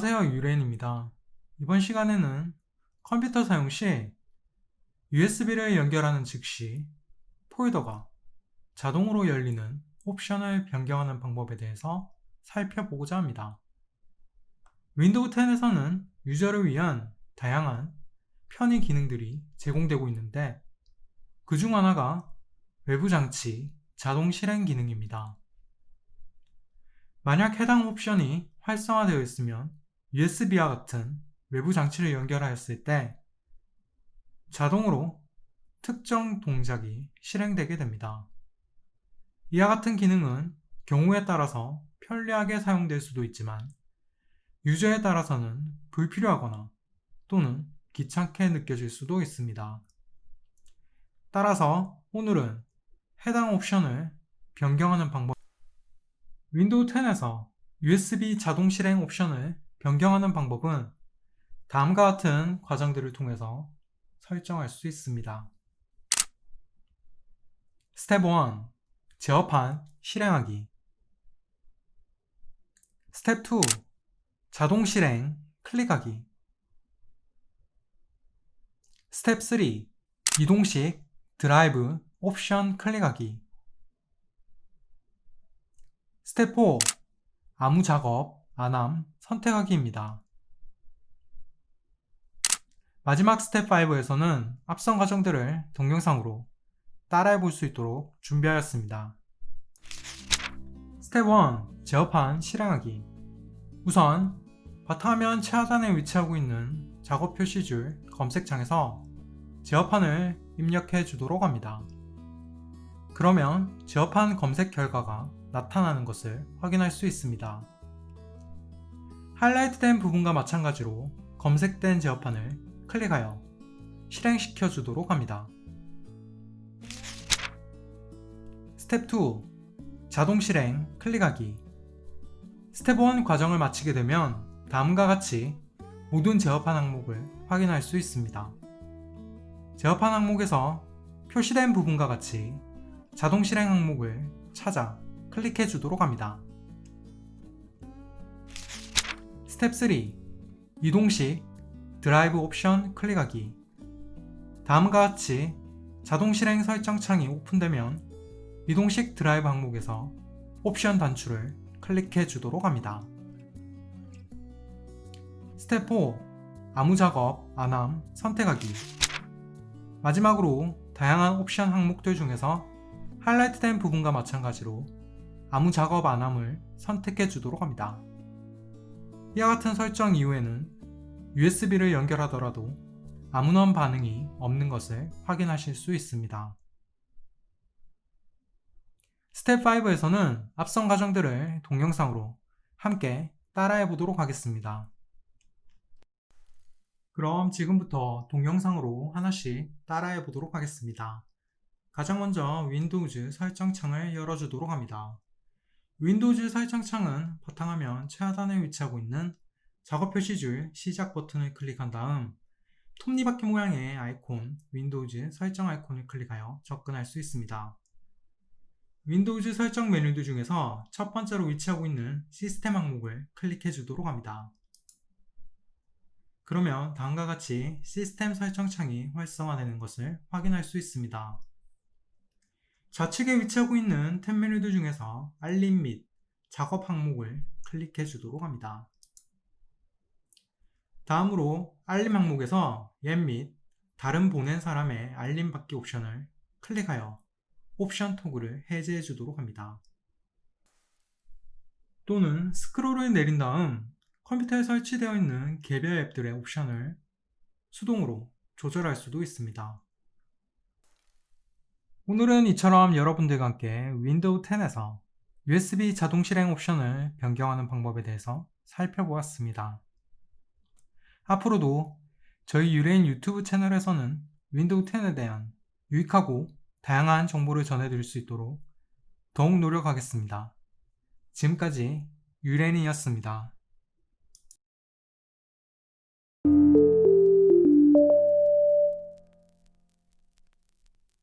안녕하세요 유레인입니다. 이번 시간에는 컴퓨터 사용 시 USB를 연결하는 즉시 폴더가 자동으로 열리는 옵션을 변경하는 방법에 대해서 살펴보고자 합니다. 윈도우 10에서는 유저를 위한 다양한 편의 기능들이 제공되고 있는데 그 중 하나가 외부 장치 자동 실행 기능입니다. 만약 해당 옵션이 활성화되어 있으면 USB와 같은 외부 장치를 연결하였을 때 자동으로 특정 동작이 실행되게 됩니다. 이와 같은 기능은 경우에 따라서 편리하게 사용될 수도 있지만 유저에 따라서는 불필요하거나 또는 귀찮게 느껴질 수도 있습니다. 따라서 오늘은 해당 옵션을 변경하는 방법 윈도우 10에서 USB 자동 실행 옵션을 변경하는 방법은 다음과 같은 과정들을 통해서 설정할 수 있습니다. 스텝 1. 제어판 실행하기 스텝 2. 자동 실행 클릭하기 스텝 3. 이동식 드라이브 옵션 클릭하기 스텝 4. 아무 작업, 안함, 선택하기입니다. 마지막 스텝 5에서는 앞선 과정들을 동영상으로 따라해 볼 수 있도록 준비하였습니다. 스텝 1. 제어판 실행하기 우선 바탕화면 최하단에 위치하고 있는 작업 표시줄 검색창에서 제어판을 입력해 주도록 합니다. 그러면 제어판 검색 결과가 나타나는 것을 확인할 수 있습니다. 하이라이트된 부분과 마찬가지로 검색된 제어판을 클릭하여 실행시켜 주도록 합니다. 스텝 2. 자동 실행 클릭하기 스텝 1 과정을 마치게 되면 다음과 같이 모든 제어판 항목을 확인할 수 있습니다. 제어판 항목에서 표시된 부분과 같이 자동 실행 항목을 찾아 클릭해 주도록 합니다. 스텝 3. 이동식 드라이브 옵션 클릭하기 다음과 같이 자동 실행 설정 창이 오픈되면 이동식 드라이브 항목에서 옵션 단추를 클릭해 주도록 합니다. 스텝 4. 아무 작업, 안함, 선택하기 마지막으로 다양한 옵션 항목들 중에서 하이라이트된 부분과 마찬가지로 아무 작업 안함을 선택해 주도록 합니다. 이와 같은 설정 이후에는 USB를 연결하더라도 아무런 반응이 없는 것을 확인하실 수 있습니다. 스텝 5에서는 앞선 과정들을 동영상으로 함께 따라해 보도록 하겠습니다. 그럼 지금부터 동영상으로 하나씩 따라해 보도록 하겠습니다. 가장 먼저 윈도우즈 설정창을 열어주도록 합니다. 윈도우즈 설정 창은 바탕화면 최하단에 위치하고 있는 작업 표시줄 시작 버튼을 클릭한 다음 톱니바퀴 모양의 아이콘 윈도우즈 설정 아이콘을 클릭하여 접근할 수 있습니다. 윈도우즈 설정 메뉴들 중에서 첫 번째로 위치하고 있는 시스템 항목을 클릭해 주도록 합니다. 그러면 다음과 같이 시스템 설정 창이 활성화되는 것을 확인할 수 있습니다. 좌측에 위치하고 있는 탭 메뉴들 중에서 알림 및 작업 항목을 클릭해 주도록 합니다. 다음으로 알림 항목에서 옛및 다른 보낸 사람의 알림 받기 옵션을 클릭하여 옵션 토글을 해제해 주도록 합니다. 또는 스크롤을 내린 다음 컴퓨터에 설치되어 있는 개별 앱들의 옵션을 수동으로 조절할 수도 있습니다. 오늘은 이처럼 여러분들과 함께 윈도우 10에서 USB 자동 실행 옵션을 변경하는 방법에 대해서 살펴보았습니다. 앞으로도 저희 유레인 유튜브 채널에서는 윈도우 10에 대한 유익하고 다양한 정보를 전해드릴 수 있도록 더욱 노력하겠습니다. 지금까지 유레인이었습니다.